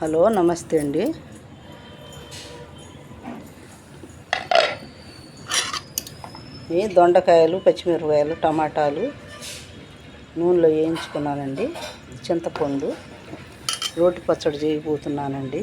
Hello నమస్తే అండి. ఈ దొండకాయలు పచ్చిమిరపకాయలు టమాటాలు నూనెలో వేయించుకున్నానండి. చింతపండు రోటి పచ్చడి చేయబోతున్నానండి.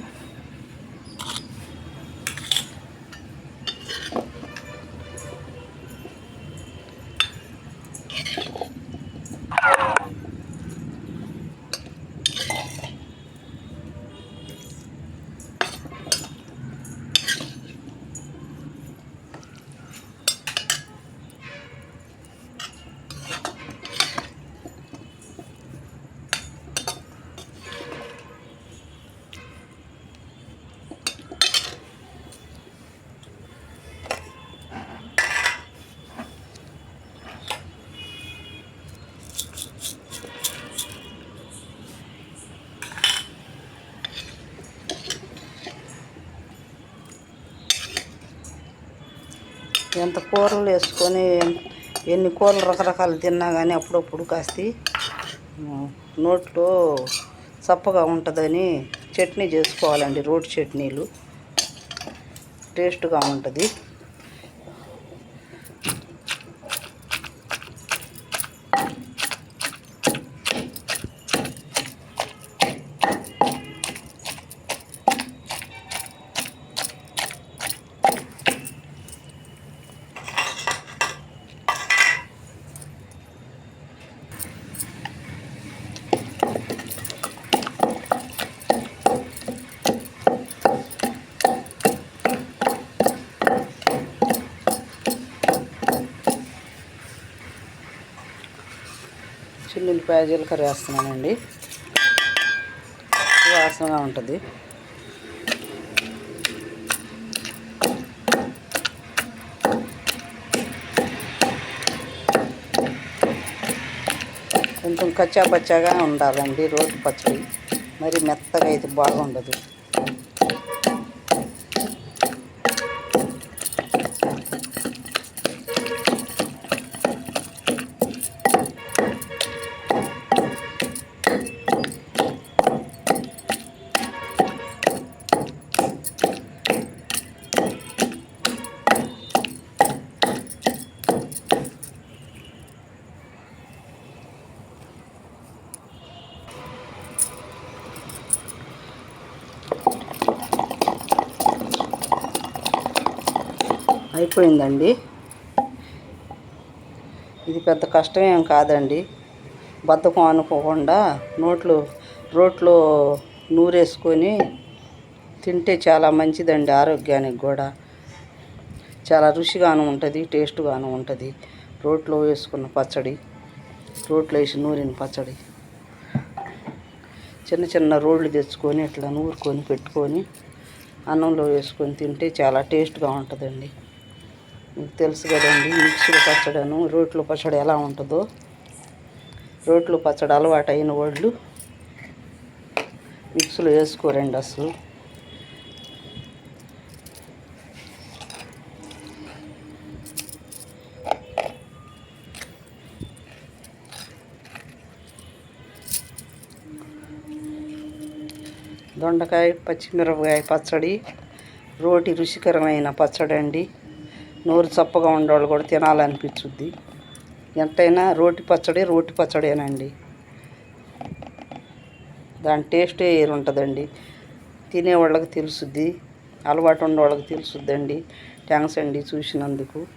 ఎంత కూరలు వేసుకొని ఎన్ని కూరలు రకరకాలు తిన్నా కానీ అప్పుడప్పుడు కాస్త నోట్లో చప్పగా ఉంటుందని చట్నీ చేసుకోవాలండి రోడ్ చట్నీలు. టేస్ట్గా ఉంటుంది. చిల్లుల్లిపాయ జీలకర్ర వేస్తున్నానండి. వాసనగా ఉంటుంది. కొంచెం కచ్చా పచ్చాగా ఉండాలండి రోటి పచ్చడి. మరి మెత్తగా అయితే బాగుండదు. అయిపోయిందండి. ఇది పెద్ద కష్టమేం కాదండి. బద్ధకం అనుకోకుండా నోట్లో రోట్లో నూరేసుకొని తింటే చాలా మంచిదండి ఆరోగ్యానికి కూడా. చాలా రుచిగాను ఉంటుంది టేస్ట్గాను ఉంటుంది. రోట్లో వేసుకున్న పచ్చడి రోట్లో వేసి నూరిన పచ్చడి. చిన్న చిన్న రోళ్ళు తెచ్చుకొని ఇట్లా నూరుకొని పెట్టుకొని అన్నంలో వేసుకొని తింటే చాలా టేస్ట్గా ఉంటుందండి. మీకు తెలుసు కదండి మిక్సీలో పచ్చడను రోట్లో పచ్చడి ఎలా ఉంటుందో. రోట్లో పచ్చడి అలవాటు అయిన వాళ్ళు మిక్సీలో వేసుకోరండి అసలు. దొండకాయ పచ్చిమిరపకాయ పచ్చడి రోటి రుచికరమైన పచ్చడి అండి నోరు చప్పగా ఉండేవాళ్ళు కూడా తినాలనిపించుద్ది. ఎంతైనా రోటి పచ్చడి రోటి పచ్చడేనండి. దాని టేస్టే ఏరు ఉంటుందండి తినేవాళ్ళకి తెలుసుద్ది అలవాటు ఉండేవాళ్ళకి తెలుసుద్దండి. థ్యాంక్స్ అండి చూసినందుకు.